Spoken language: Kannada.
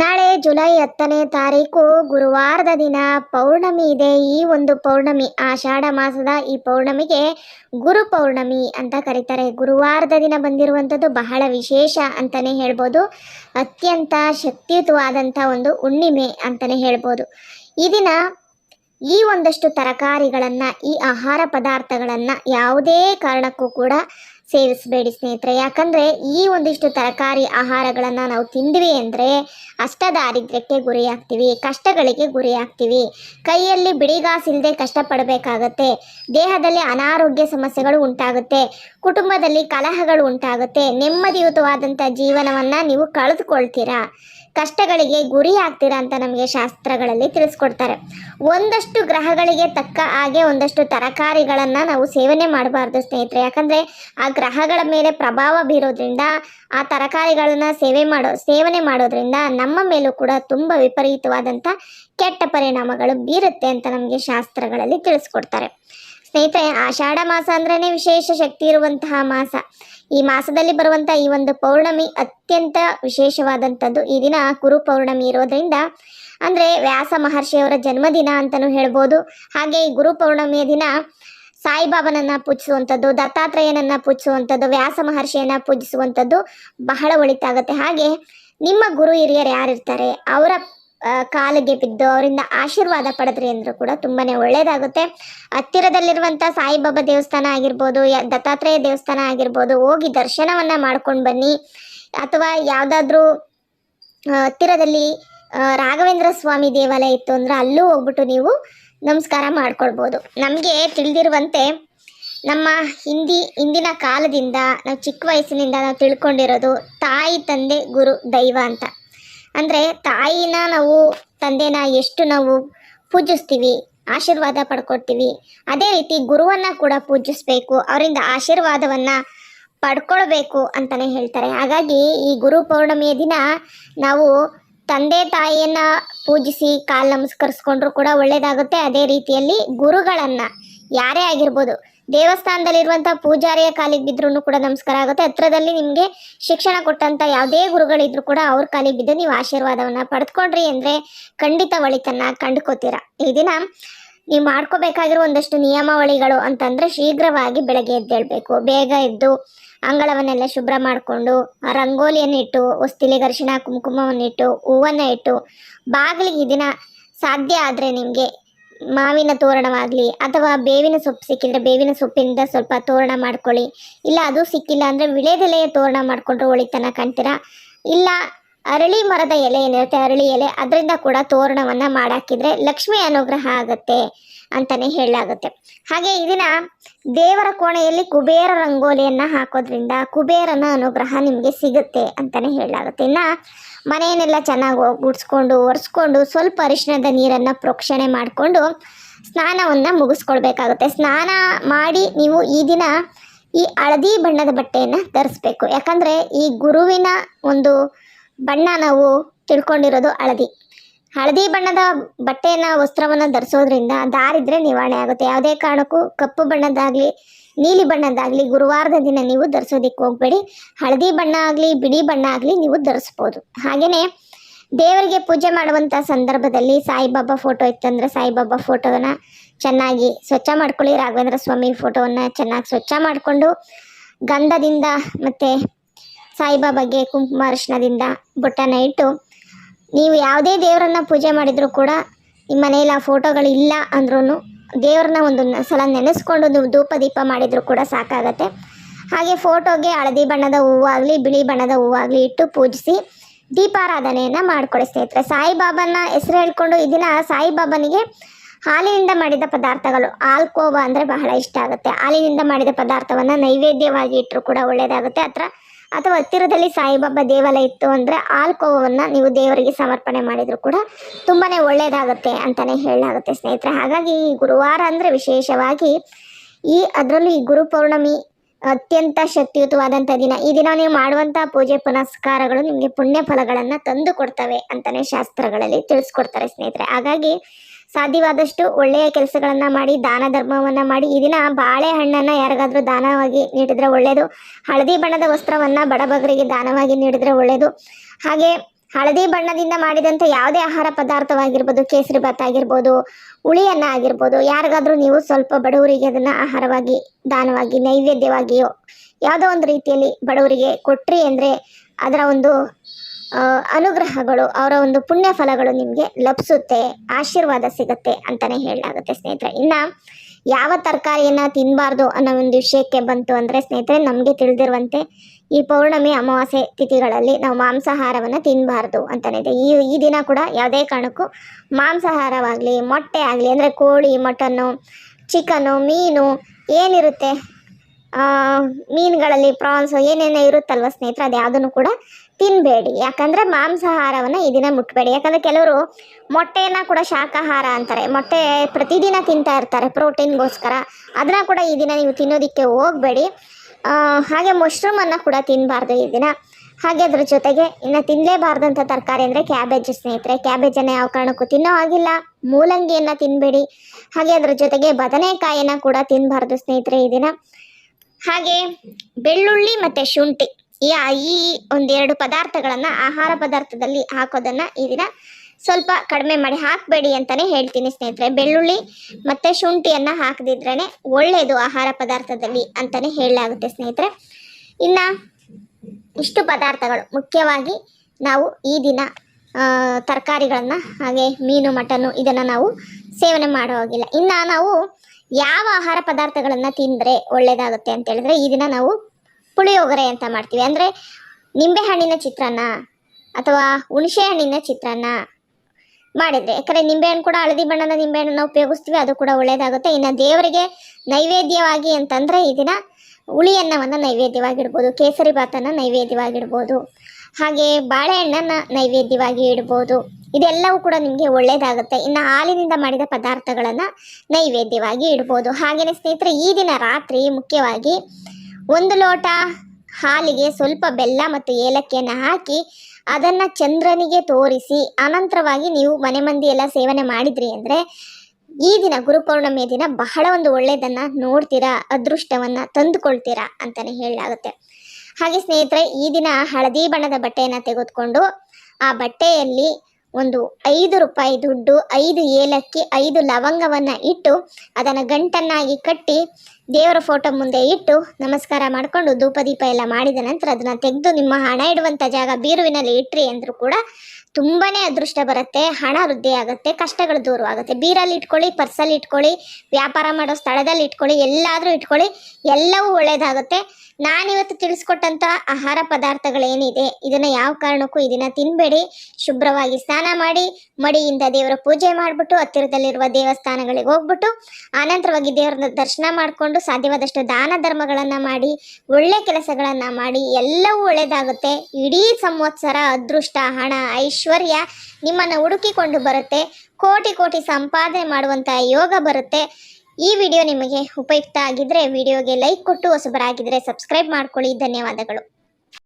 ನಾಳೆ ಜುಲೈ ಹತ್ತನೇ ತಾರೀಕು ಗುರುವಾರದ ದಿನ ಪೌರ್ಣಮಿ ಇದೆ. ಈ ಒಂದು ಪೌರ್ಣಮಿ ಆಷಾಢ ಮಾಸದ ಈ ಪೌರ್ಣಮಿಗೆ ಗುರು ಪೌರ್ಣಮಿ ಅಂತ ಕರೀತಾರೆ. ಗುರುವಾರದ ದಿನ ಬಂದಿರುವಂಥದ್ದು ಬಹಳ ವಿಶೇಷ ಅಂತಲೇ ಹೇಳ್ಬೋದು. ಅತ್ಯಂತ ಶಕ್ತಿಯುತವಾದಂಥ ಒಂದು ಹುಣ್ಣಿಮೆ ಅಂತಲೇ ಹೇಳ್ಬೋದು. ಈ ದಿನ ಈ ಒಂದಷ್ಟು ತರಕಾರಿಗಳನ್ನು, ಈ ಆಹಾರ ಪದಾರ್ಥಗಳನ್ನು ಯಾವುದೇ ಕಾರಣಕ್ಕೂ ಕೂಡ ಸೇವಿಸಬೇಡಿ ಸ್ನೇಹಿತರೆ. ಯಾಕಂದರೆ ಈ ಒಂದಿಷ್ಟು ತರಕಾರಿ ಆಹಾರಗಳನ್ನು ನಾವು ತಿಂದ್ವಿ ಅಂದರೆ ಅಷ್ಟದಾರಿದ್ರಕ್ಕೆ ಗುರಿಯಾಗ್ತೀವಿ, ಕಷ್ಟಗಳಿಗೆ ಗುರಿಯಾಗ್ತೀವಿ. ಕೈಯಲ್ಲಿ ಬಿಡಿಗಾಸಿಲ್ಲದೆ ಕಷ್ಟಪಡಬೇಕಾಗತ್ತೆ. ದೇಹದಲ್ಲಿ ಅನಾರೋಗ್ಯ ಸಮಸ್ಯೆಗಳು ಉಂಟಾಗುತ್ತೆ. ಕುಟುಂಬದಲ್ಲಿ ಕಲಹಗಳು ಉಂಟಾಗುತ್ತೆ. ನೆಮ್ಮದಿಯುತವಾದಂಥ ಜೀವನವನ್ನು ನೀವು ಕಳೆದುಕೊಳ್ತೀರಾ? ಕಷ್ಟಗಳಿಗೆ ಗುರಿ ಆಗ್ತೀರಾ ಅಂತ ನಮಗೆ ಶಾಸ್ತ್ರಗಳಲ್ಲಿ ತಿಳಿಸ್ಕೊಡ್ತಾರೆ. ಒಂದಷ್ಟು ಗ್ರಹಗಳಿಗೆ ತಕ್ಕ ಹಾಗೆ ಒಂದಷ್ಟು ತರಕಾರಿಗಳನ್ನು ನಾವು ಸೇವನೆ ಮಾಡಬಾರ್ದು ಸ್ನೇಹಿತರೆ. ಯಾಕಂದರೆ ಆ ಗ್ರಹಗಳ ಮೇಲೆ ಪ್ರಭಾವ ಬೀರೋದ್ರಿಂದ, ಆ ತರಕಾರಿಗಳನ್ನು ಸೇವೆ ಮಾಡೋ, ಸೇವನೆ ಮಾಡೋದ್ರಿಂದ ನಮ್ಮ ಮೇಲೂ ಕೂಡ ತುಂಬ ವಿಪರೀತವಾದಂಥ ಕೆಟ್ಟ ಪರಿಣಾಮಗಳು ಬೀರುತ್ತೆ ಅಂತ ನಮಗೆ ಶಾಸ್ತ್ರಗಳಲ್ಲಿ ತಿಳಿಸ್ಕೊಡ್ತಾರೆ. ಸ್ನೇಹಿತರೆ ಆಷಾಢ ಮಾಸ ಅಂದ್ರೇ ವಿಶೇಷ ಶಕ್ತಿ ಇರುವಂತಹ ಮಾಸ. ಈ ಮಾಸದಲ್ಲಿ ಬರುವಂತಹ ಈ ಒಂದು ಪೌರ್ಣಮಿ ಅತ್ಯಂತ ವಿಶೇಷವಾದಂಥದ್ದು. ಈ ದಿನ ಕುರು ಪೌರ್ಣಮಿ ಇರೋದ್ರಿಂದ, ಅಂದ್ರೆ ವ್ಯಾಸ ಮಹರ್ಷಿಯವರ ಜನ್ಮದಿನ ಅಂತಲೂ ಹೇಳ್ಬೋದು. ಹಾಗೆ ಈ ಗುರು ಪೌರ್ಣಮಿಯ ದಿನ ಸಾಯಿಬಾಬನನ್ನ ಪೂಜಿಸುವಂಥದ್ದು, ದತ್ತಾತ್ರೇಯನನ್ನ ಪೂಜಿಸುವಂಥದ್ದು, ವ್ಯಾಸ ಮಹರ್ಷಿಯನ್ನ ಪೂಜಿಸುವಂಥದ್ದು ಬಹಳ ಒಳಿತಾಗುತ್ತೆ. ಹಾಗೆ ನಿಮ್ಮ ಗುರು ಹಿರಿಯರು ಯಾರಿರ್ತಾರೆ? ಅವರ ಕಾಲಿಗೆ ಬಿದ್ದು ಅವರಿಂದ ಆಶೀರ್ವಾದ ಪಡೆದ್ರಿ ಅಂದರೂ ಕೂಡ ತುಂಬಾನೇ ಒಳ್ಳೆಯದಾಗುತ್ತೆ ಹತ್ತಿರದಲ್ಲಿರುವಂಥ ಸಾಯಿಬಾಬಾ ದೇವಸ್ಥಾನ ಆಗಿರ್ಬೋದು ದತ್ತಾತ್ರೇಯ ದೇವಸ್ಥಾನ ಆಗಿರ್ಬೋದು, ಹೋಗಿ ದರ್ಶನವನ್ನು ಮಾಡ್ಕೊಂಡು ಬನ್ನಿ. ಅಥವಾ ಯಾವುದಾದ್ರೂ ಹತ್ತಿರದಲ್ಲಿ ರಾಘವೇಂದ್ರ ಸ್ವಾಮಿ ದೇವಾಲಯ ಇತ್ತು ಅಂದ್ರೆ ಅಲ್ಲೂ ಹೋಗ್ಬಿಟ್ಟು ನೀವು ನಮಸ್ಕಾರ ಮಾಡ್ಕೊಳ್ಬೋದು. ನಮಗೆ ತಿಳಿದಿರುವಂತೆ ನಮ್ಮ ಹಿಂದಿ, ಹಿಂದಿನ ಕಾಲದಿಂದ, ನಾವು ಚಿಕ್ಕ ವಯಸ್ಸಿನಿಂದ ನಾವು ತಿಳ್ಕೊಂಡಿರೋದು ತಾಯಿ, ತಂದೆ, ಗುರು, ದೈವ ಅಂತ. ಅಂದರೆ ತಾಯಿನ ನಾವು, ತಂದೆನ ಎಷ್ಟು ನಾವು ಪೂಜಿಸ್ತೀವಿ, ಆಶೀರ್ವಾದ ಪಡ್ಕೊಡ್ತೀವಿ ಅದೇ ರೀತಿ ಗುರುವನ್ನ ಕೂಡ ಪೂಜಿಸ್ಬೇಕು, ಅವರಿಂದ ಆಶೀರ್ವಾದವನ್ನು ಪಡ್ಕೊಳ್ಬೇಕು ಅಂತಲೇ ಹೇಳ್ತಾರೆ. ಹಾಗಾಗಿ ಈ ಗುರು ಪೌರ್ಣಮಿಯ ದಿನ ನಾವು ತಂದೆ ತಾಯಿಯನ್ನ ಪೂಜಿಸಿ ಕಾಲು ನಮಸ್ಕರಿಸ್ಕೊಂಡ್ರು ಕೂಡ ಒಳ್ಳೆಯದಾಗುತ್ತೆ ಅದೇ ರೀತಿಯಲ್ಲಿ ಗುರುಗಳನ್ನು ಯಾರೇ ಆಗಿರ್ಬೋದು ದೇವಸ್ಥಾನದಲ್ಲಿರುವಂಥ ಪೂಜಾರಿಯ ಕಾಲಿಗೆ ಬಿದ್ರೂ ಕೂಡ ನಮಸ್ಕಾರ ಆಗುತ್ತೆ. ಹತ್ರದಲ್ಲಿ ನಿಮಗೆ ಶಿಕ್ಷಣ ಕೊಟ್ಟಂಥ ಯಾವುದೇ ಗುರುಗಳಿದ್ರು ಕೂಡ ಅವ್ರ ಕಾಲಿಗೆ ಬಿದ್ದು ನೀವು ಆಶೀರ್ವಾದವನ್ನು ಪಡೆದುಕೊಂಡ್ರಿ ಅಂದರೆ ಖಂಡಿತ ಒಳಿತನ್ನ ಕಂಡುಕೋತೀರಾ. ಈ ದಿನ ನೀವು ಮಾಡ್ಕೋಬೇಕಾಗಿರೋ ಒಂದಷ್ಟು ನಿಯಮಾವಳಿಗಳು ಅಂತಂದರೆ ಶೀಘ್ರವಾಗಿ ಬೆಳಗ್ಗೆ ಎದ್ದೇಳಬೇಕು ಬೇಗ ಎದ್ದು ಅಂಗಳವನ್ನೆಲ್ಲ ಶುಭ್ರ ಮಾಡಿಕೊಂಡು ರಂಗೋಲಿಯನ್ನಿಟ್ಟು ಹೊಸ್ತಿಲಿಗೆ ಅರಿಶಿಣ ಕುಂಕುಮವನ್ನಿಟ್ಟು, ಹೂವನ್ನು ಇಟ್ಟು, ಬಾಗಿಲಿಗೆ ಈ ದಿನ ಸಾಧ್ಯ ಆದರೆ ನಿಮಗೆ ಮಾವಿನ ತೋರಣವಾಗಲಿ ಅಥವಾ ಬೇವಿನ ಸೊಪ್ಪು ಸಿಕ್ಕಿದ್ರೆ ಬೇವಿನ ಸೊಪ್ಪಿಂದ ಸ್ವಲ್ಪ ತೋರಣ ಮಾಡ್ಕೊಳ್ಳಿ. ಇಲ್ಲ ಅದು ಸಿಕ್ಕಿಲ್ಲ ಅಂದರೆ ವಿಳೆದೆಲೆಯ ತೋರಣ ಮಾಡಿಕೊಂಡ್ರೆ ಒಳಿತನ ಕಾಣ್ತೀರಾ? ಇಲ್ಲ, ಅರಳಿ ಮರದ ಎಲೆ ಏನಿರುತ್ತೆ, ಅರಳಿ ಎಲೆ, ಅದರಿಂದ ಕೂಡ ತೋರಣವನ್ನು ಮಾಡಾಕಿದ್ರೆ ಲಕ್ಷ್ಮಿ ಅನುಗ್ರಹ ಆಗುತ್ತೆ. ಅಂತಲೇ ಹೇಳಲಾಗುತ್ತೆ. ಹಾಗೆ ಈ ದಿನ ದೇವರ ಕೋಣೆಯಲ್ಲಿ ಕುಬೇರ ರಂಗೋಲಿಯನ್ನ ಹಾಕೋದ್ರಿಂದ ಕುಬೇರನ ಅನುಗ್ರಹ ನಿಮಗೆ ಸಿಗುತ್ತೆ ಅಂತಲೇ ಹೇಳಲಾಗುತ್ತೆ. ಇನ್ನು ಮನೆಯನ್ನೆಲ್ಲ ಚೆನ್ನಾಗಿ ಗುಡಿಸ್ಕೊಂಡು, ಒರೆಸ್ಕೊಂಡು ಸ್ವಲ್ಪ ಅರಿಶಿಣದ ನೀರನ್ನು ಪ್ರೋಕ್ಷಣೆ ಮಾಡಿಕೊಂಡು ಸ್ನಾನವನ್ನು ಮುಗಿಸ್ಕೊಳ್ಬೇಕಾಗುತ್ತೆ. ಸ್ನಾನ ಮಾಡಿ ನೀವು ಈ ದಿನ ಈ ಹಳದಿ ಬಣ್ಣದ ಬಟ್ಟೆಯನ್ನು ಧರಿಸ್ಬೇಕು. ಯಾಕಂದರೆ ಈ ಗುರುವಿನ ಒಂದು ಬಣ್ಣ ನಾವು ತಿಳ್ಕೊಂಡಿರೋದು ಹಳದಿ. ಹಳದಿ ಬಣ್ಣದ ಬಟ್ಟೆಯನ್ನು, ವಸ್ತ್ರವನ್ನು ಧರಿಸೋದ್ರಿಂದ ದಾರಿದ್ರೆ ನಿವಾರಣೆ ಆಗುತ್ತೆ. ಯಾವುದೇ ಕಾರಣಕ್ಕೂ ಕಪ್ಪು ಬಣ್ಣದ್ದಾಗಲಿ, ನೀಲಿ ಬಣ್ಣದ್ದಾಗಲಿ ಗುರುವಾರದ ದಿನ ನೀವು ಧರಿಸೋದಕ್ಕೆ ಹೋಗಬೇಡಿ. ಹಳದಿ ಬಣ್ಣ ಆಗಲಿ, ಬಿಳಿ ಬಣ್ಣ ಆಗಲಿ ನೀವು ಧರಿಸ್ಬೋದು. ಹಾಗೆಯೇ ದೇವರಿಗೆ ಪೂಜೆ ಮಾಡುವಂಥ ಸಂದರ್ಭದಲ್ಲಿ ಸಾಯಿಬಾಬಾ ಫೋಟೋ ಇತ್ತಂದರೆ ಸಾಯಿಬಾಬಾ ಫೋಟೋನ ಚೆನ್ನಾಗಿ ಸ್ವಚ್ಛ ಮಾಡ್ಕೊಳ್ಳಿ. ರಾಘವೇಂದ್ರ ಸ್ವಾಮಿ ಫೋಟೋವನ್ನು ಚೆನ್ನಾಗಿ ಸ್ವಚ್ಛ ಮಾಡಿಕೊಂಡು ಗಂಧದಿಂದ ಮತ್ತು ಸಾಯಿಬಾಬಾಗೆ ಕುಂಕುಮ ಅರಿಶಿಣದಿಂದ ಬೊಟ್ಟನ ಇಟ್ಟು ನೀವು ಯಾವುದೇ ದೇವರನ್ನ ಪೂಜೆ ಮಾಡಿದರೂ ಕೂಡ ನಿಮ್ಮ ಮನೆಯಲ್ಲಿ ಆ ಫೋಟೋಗಳು ಇಲ್ಲ ಅಂದ್ರೂ ದೇವ್ರನ್ನ ಒಂದು ಸಲ ನೆನೆಸ್ಕೊಂಡು ಧೂಪ ದೀಪ ಮಾಡಿದರೂ ಕೂಡ ಸಾಕಾಗತ್ತೆ. ಹಾಗೆ ಫೋಟೋಗೆ ಹಳದಿ ಬಣ್ಣದ ಹೂವಾಗಲಿ, ಬಿಳಿ ಬಣ್ಣದ ಹೂವಾಗಲಿ ಇಟ್ಟು ಪೂಜಿಸಿ ದೀಪಾರಾಧನೆಯನ್ನು ಮಾಡ್ಕೊಳ್ಳಿ ಸ್ನೇಹಿತರೆ. ಸಾಯಿಬಾಬಾನ ಹೆಸರು ಹೇಳ್ಕೊಂಡು ಇದನ್ನ ದಿನ ಸಾಯಿಬಾಬನಿಗೆ ಹಾಲಿನಿಂದ ಮಾಡಿದ ಪದಾರ್ಥಗಳು, ಆಲ್ಕೋವಾ ಅಂದರೆ ಬಹಳ ಇಷ್ಟ ಆಗುತ್ತೆ. ಹಾಲಿನಿಂದ ಮಾಡಿದ ಪದಾರ್ಥವನ್ನು ನೈವೇದ್ಯವಾಗಿ ಇಟ್ಟರು ಕೂಡ ಒಳ್ಳೆಯದಾಗುತ್ತೆ ಹತ್ರ ಅಥವಾ ಹತ್ತಿರದಲ್ಲಿ ಸಾಯಿಬಾಬಾ ದೇವಾಲಯ ಇತ್ತು ಅಂದರೆ ಆಲ್ಕೋವನ್ನು ನೀವು ದೇವರಿಗೆ ಸಮರ್ಪಣೆ ಮಾಡಿದರೂ ಕೂಡ ತುಂಬಾ ಒಳ್ಳೆಯದಾಗುತ್ತೆ ಅಂತಲೇ ಹೇಳಲಾಗುತ್ತೆ ಸ್ನೇಹಿತರೆ. ಹಾಗಾಗಿ ಈ ಗುರುವಾರ ಅಂದರೆ ವಿಶೇಷವಾಗಿ ಈ ಅದರಲ್ಲೂ ಈ ಗುರು ಪೌರ್ಣಮಿ ಅತ್ಯಂತ ಶಕ್ತಿಯುತವಾದಂಥ ದಿನ. ಈ ದಿನ ನೀವು ಮಾಡುವಂಥ ಪೂಜೆ ಪುನಸ್ಕಾರಗಳು ನಿಮಗೆ ಪುಣ್ಯ ಫಲಗಳನ್ನು ತಂದು ಕೊಡ್ತವೆ ಅಂತಲೇ ಶಾಸ್ತ್ರಗಳಲ್ಲಿ ತಿಳಿಸ್ಕೊಡ್ತಾರೆ ಸ್ನೇಹಿತರೆ. ಹಾಗಾಗಿ ಸಾಧ್ಯವಾದಷ್ಟು ಒಳ್ಳೆಯ ಕೆಲಸಗಳನ್ನು ಮಾಡಿ, ದಾನ ಧರ್ಮವನ್ನು ಮಾಡಿ, ಈ ದಿನ ಬಾಳೆಹಣ್ಣನ್ನು ಯಾರಿಗಾದ್ರೂ ದಾನವಾಗಿ ನೀಡಿದರೆ ಒಳ್ಳೆಯದು ಹಳದಿ ಬಣ್ಣದ ವಸ್ತ್ರವನ್ನು ಬಡಬಗರಿಗೆ ದಾನವಾಗಿ ನೀಡಿದರೆ ಒಳ್ಳೆಯದು ಹಾಗೆ ಹಳದಿ ಬಣ್ಣದಿಂದ ಮಾಡಿದಂಥ ಯಾವುದೇ ಆಹಾರ ಪದಾರ್ಥವಾಗಿರ್ಬೋದು, ಕೇಸರಿ ಭಾತ್ ಆಗಿರ್ಬೋದು, ಹುಳಿಯನ್ನ ಆಗಿರ್ಬೋದು, ಯಾರಿಗಾದ್ರೂ ನೀವು ಸ್ವಲ್ಪ ಬಡವರಿಗೆ ಅದನ್ನ ಆಹಾರವಾಗಿ, ದಾನವಾಗಿ, ನೈವೇದ್ಯವಾಗಿಯೋ ಯಾವುದೋ ಒಂದು ರೀತಿಯಲ್ಲಿ ಬಡವರಿಗೆ ಕೊಟ್ರಿ ಅಂದರೆ ಅದರ ಒಂದು ಅನುಗ್ರಹಗಳು, ಅವರ ಒಂದು ಪುಣ್ಯ ಫಲಗಳು ನಿಮಗೆ ಲಭಿಸುತ್ತೆ, ಆಶೀರ್ವಾದ ಸಿಗುತ್ತೆ ಅಂತಲೇ ಹೇಳಲಾಗುತ್ತೆ ಸ್ನೇಹಿತರೆ. ಇನ್ನು ಯಾವ ತರಕಾರಿಯನ್ನು ತಿನ್ನಬಾರ್ದು ಅನ್ನೋ ಒಂದು ವಿಷಯಕ್ಕೆ ಬಂತು ಅಂದರೆ ಸ್ನೇಹಿತರೆ, ನಮಗೆ ತಿಳಿದಿರುವಂತೆ ಈ ಪೌರ್ಣಮಿ ಅಮಾವಾಸ್ಯೆ ತಿಥಿಗಳಲ್ಲಿ ನಾವು ಮಾಂಸಾಹಾರವನ್ನು ತಿನ್ನಬಾರ್ದು ಅಂತಲೇ ಇದೆ. ಈ ಈ ದಿನ ಕೂಡ ಯಾವುದೇ ಕಾರಣಕ್ಕೂ ಮಾಂಸಾಹಾರವಾಗಲಿ, ಮೊಟ್ಟೆ ಆಗಲಿ, ಅಂದರೆ ಕೋಳಿ, ಮಟನ್ನು ಚಿಕನು ಮೀನು ಏನಿರುತ್ತೆ ಮೀನುಗಳಲ್ಲಿ ಪ್ರಾನ್ಸು ಏನೇನೋ ಇರುತ್ತಲ್ವ ಸ್ನೇಹಿತರೆ ಅದು ಯಾವುದನ್ನು ಕೂಡ ತಿನ್ನಬೇಡಿ ಯಾಕಂದರೆ ಮಾಂಸಾಹಾರವನ್ನು ಈ ದಿನ ಮುಟ್ಟಬೇಡಿ ಯಾಕಂದರೆ ಕೆಲವರು ಮೊಟ್ಟೆಯನ್ನು ಕೂಡ ಶಾಖಾಹಾರ ಅಂತಾರೆ. ಮೊಟ್ಟೆ ಪ್ರತಿದಿನ ತಿಂತಾ ಇರ್ತಾರೆ ಪ್ರೋಟೀನ್ಗೋಸ್ಕರ. ಅದನ್ನ ಕೂಡ ಈ ದಿನ ನೀವು ತಿನ್ನೋದಕ್ಕೆ ಹೋಗಬೇಡಿ. ಹಾಗೆ ಮಶ್ರೂಮನ್ನು ಕೂಡ ತಿನ್ನಬಾರ್ದು ಈ ದಿನ. ಹಾಗೆ ಅದ್ರ ಜೊತೆಗೆ ಇನ್ನು ತಿನ್ನಲೇಬಾರ್ದಂಥ ತರಕಾರಿ ಅಂದರೆ ಕ್ಯಾಬೇಜ್ ಸ್ನೇಹಿತರೆ. ಕ್ಯಾಬೇಜನ್ನು ಯಾವ ಕಾರಣಕ್ಕೂ ತಿನ್ನೋ ಆಗಿಲ್ಲ ಮೂಲಂಗಿಯನ್ನು ತಿನ್ನಬೇಡಿ ಹಾಗೆ ಅದ್ರ ಜೊತೆಗೆ ಬದನೆಕಾಯಿಯನ್ನು ಕೂಡ ತಿನ್ನಬಾರ್ದು ಸ್ನೇಹಿತರೆ ಈ ದಿನ. ಹಾಗೆ ಬೆಳ್ಳುಳ್ಳಿ ಮತ್ತು ಶುಂಠಿ. ಈ ಈ ಒಂದೆರಡು ಪದಾರ್ಥಗಳನ್ನು ಆಹಾರ ಪದಾರ್ಥದಲ್ಲಿ ಹಾಕೋದನ್ನ ಈ ದಿನ ಸ್ವಲ್ಪ ಕಡಿಮೆ ಮಾಡಿ ಹಾಕಬೇಡಿ ಅಂತಾನೆ ಹೇಳ್ತೀನಿ ಸ್ನೇಹಿತರೆ. ಬೆಳ್ಳುಳ್ಳಿ ಮತ್ತು ಶುಂಠಿಯನ್ನು ಹಾಕದಿದ್ರೇ ಒಳ್ಳೆಯದು ಆಹಾರ ಪದಾರ್ಥದಲ್ಲಿ ಅಂತಾನೆ ಹೇಳಲಾಗುತ್ತೆ ಸ್ನೇಹಿತರೆ. ಇನ್ನು ಇಷ್ಟು ಪದಾರ್ಥಗಳು. ಮುಖ್ಯವಾಗಿ ನಾವು ಈ ದಿನ ತರಕಾರಿಗಳನ್ನು ಹಾಗೆ ಮೀನು, ಮಟನ್ನು ಇದನ್ನು ನಾವು ಸೇವನೆ ಮಾಡೋ ಹಾಗಿಲ್ಲ. ಇನ್ನು ನಾವು ಯಾವ ಆಹಾರ ಪದಾರ್ಥಗಳನ್ನು ತಿಂದರೆ ಒಳ್ಳೆಯದಾಗುತ್ತೆ ಅಂತ ಹೇಳಿದ್ರೆ ಈ ದಿನ ನಾವು ಪುಳಿಯೋಗರೆ ಅಂತ ಮಾಡ್ತೀವಿ. ಅಂದರೆ ನಿಂಬೆಹಣ್ಣಿನ ಚಿತ್ರಾನ್ನ ಅಥವಾ ಹುಣಸೆ ಹಣ್ಣಿನ ಚಿತ್ರಾನ್ನ ಮಾಡಿದರೆ. ಯಾಕಂದರೆ ನಿಂಬೆಹಣ್ಣು ಕೂಡ ಹಳದಿ ಬಣ್ಣದ ನಿಂಬೆಹಣ್ಣನ್ನು ಉಪಯೋಗಿಸ್ತೀವಿ. ಅದು ಕೂಡ ಒಳ್ಳೆಯದಾಗುತ್ತೆ ಇನ್ನು ದೇವರಿಗೆ ನೈವೇದ್ಯವಾಗಿ ಅಂತಂದರೆ ಈ ದಿನ ಹುಳಿ ಅನ್ನವನ್ನು ನೈವೇದ್ಯವಾಗಿಡ್ಬೋದು. ಕೇಸರಿ ಭಾತನ್ನು ನೈವೇದ್ಯವಾಗಿಡ್ಬೋದು. ಹಾಗೆ ಬಾಳೆಹಣ್ಣನ್ನು ನೈವೇದ್ಯವಾಗಿ ಇಡ್ಬೋದು. ಇದೆಲ್ಲವೂ ಕೂಡ ನಿಮಗೆ ಒಳ್ಳೆಯದಾಗುತ್ತೆ ಇನ್ನು ಹಾಲಿನಿಂದ ಮಾಡಿದ ಪದಾರ್ಥಗಳನ್ನು ನೈವೇದ್ಯವಾಗಿ ಇಡ್ಬೋದು. ಹಾಗೆಯೇ ಸ್ನೇಹಿತರೆ, ಈ ದಿನ ರಾತ್ರಿ ಮುಖ್ಯವಾಗಿ ಒಂದು ಲೋಟ ಹಾಲಿಗೆ ಸ್ವಲ್ಪ ಬೆಲ್ಲ ಮತ್ತು ಏಲಕ್ಕಿಯನ್ನು ಹಾಕಿ ಅದನ್ನು ಚಂದ್ರನಿಗೆ ತೋರಿಸಿ ಅನಂತರವಾಗಿ ನೀವು ಮನೆ ಮಂದಿ ಎಲ್ಲ ಸೇವನೆ ಮಾಡಿದ್ರಿ ಅಂದರೆ ಈ ದಿನ ಗುರುಪೌರ್ಣಮಿಯ ದಿನ ಬಹಳ ಒಂದು ಒಳ್ಳೆಯದನ್ನು ನೋಡ್ತೀರಾ, ಅದೃಷ್ಟವನ್ನು ತಂದುಕೊಳ್ತೀರಾ ಅಂತಲೇ ಹೇಳಲಾಗುತ್ತೆ. ಹಾಗೆ ಸ್ನೇಹಿತರೆ, ಈ ದಿನ ಹಳದಿ ಬಣ್ಣದ ಬಟ್ಟೆಯನ್ನು ತೆಗೆದುಕೊಂಡು ಆ ಬಟ್ಟೆಯಲ್ಲಿ ಒಂದು ಐದು ರೂಪಾಯಿ ದುಡ್ಡು, ಐದು ಏಲಕ್ಕಿ, ಐದು ಲವಂಗವನ್ನು ಇಟ್ಟು ಅದನ್ನು ಗಂಟನ್ನಾಗಿ ಕಟ್ಟಿ ದೇವರ ಫೋಟೋ ಮುಂದೆ ಇಟ್ಟು ನಮಸ್ಕಾರ ಮಾಡಿಕೊಂಡು ಧೂಪ ದೀಪ ಎಲ್ಲ ಮಾಡಿದ ನಂತರ ಅದನ್ನು ತೆಗೆದು ನಿಮ್ಮ ಹಣ ಇಡುವಂಥ ಜಾಗ ಬೀರುವಿನಲ್ಲಿ ಇಟ್ರಿ ಅಂದರೂ ಕೂಡ ತುಂಬಾನೇ ಅದೃಷ್ಟ ಬರುತ್ತೆ, ಹಣ ವೃದ್ಧಿ ಆಗುತ್ತೆ, ಕಷ್ಟಗಳು ದೂರವಾಗುತ್ತೆ ಬೀರಲ್ಲಿ ಇಟ್ಕೊಳ್ಳಿ, ಪರ್ಸಲ್ಲಿ ಇಟ್ಕೊಳ್ಳಿ, ವ್ಯಾಪಾರ ಮಾಡೋ ಸ್ಥಳದಲ್ಲಿ ಇಟ್ಕೊಳ್ಳಿ, ಎಲ್ಲಾದರೂ ಇಟ್ಕೊಳ್ಳಿ, ಎಲ್ಲವೂ ಒಳ್ಳೆಯದಾಗುತ್ತೆ ನಾನಿವತ್ತು ತಿಳಿಸ್ಕೊಟ್ಟಂಥ ಆಹಾರ ಪದಾರ್ಥಗಳೇನಿದೆ, ಇದನ್ನು ಯಾವ ಕಾರಣಕ್ಕೂ ಇದನ್ನು ತಿನ್ನಬೇಡಿ ಶುಭ್ರವಾಗಿ ಸ್ನಾನ ಮಾಡಿ, ಮಡಿಯಿಂದ ದೇವರ ಪೂಜೆ ಮಾಡಿಬಿಟ್ಟು, ಹತ್ತಿರದಲ್ಲಿರುವ ದೇವಸ್ಥಾನಗಳಿಗೆ ಹೋಗ್ಬಿಟ್ಟು, ಆನಂತರವಾಗಿ ದೇವರನ್ನ ದರ್ಶನ ಮಾಡಿಕೊಂಡು, ಸಾಧ್ಯವಾದಷ್ಟು ದಾನ ಧರ್ಮಗಳನ್ನು ಮಾಡಿ, ಒಳ್ಳೆ ಕೆಲಸಗಳನ್ನು ಮಾಡಿ, ಎಲ್ಲವೂ ಒಳ್ಳೆಯದಾಗುತ್ತೆ ಇಡೀ ಸಂವತ್ಸರ ಅದೃಷ್ಟ, ಹಣ, ಐಶ್ವರ್ಯ. ನಿಮ್ಮನ್ನು ಹುಡುಕಿಕೊಂಡು ಬರುತ್ತೆ, ಕೋಟಿ ಕೋಟಿ ಸಂಪಾದನೆ ಮಾಡುವಂತಹ ಯೋಗ ಬರುತ್ತೆ. ಈ ವಿಡಿಯೋ ನಿಮಗೆ ಉಪಯುಕ್ತ ಆಗಿದ್ರೆ ವಿಡಿಯೋಗೆ ಲೈಕ್ ಕೊಟ್ಟು ಹೊಸಬರಾಗಿದ್ರೆ ಸಬ್ಸ್ಕ್ರೈಬ್ ಮಾಡ್ಕೊಳ್ಳಿ. ಧನ್ಯವಾದಗಳು.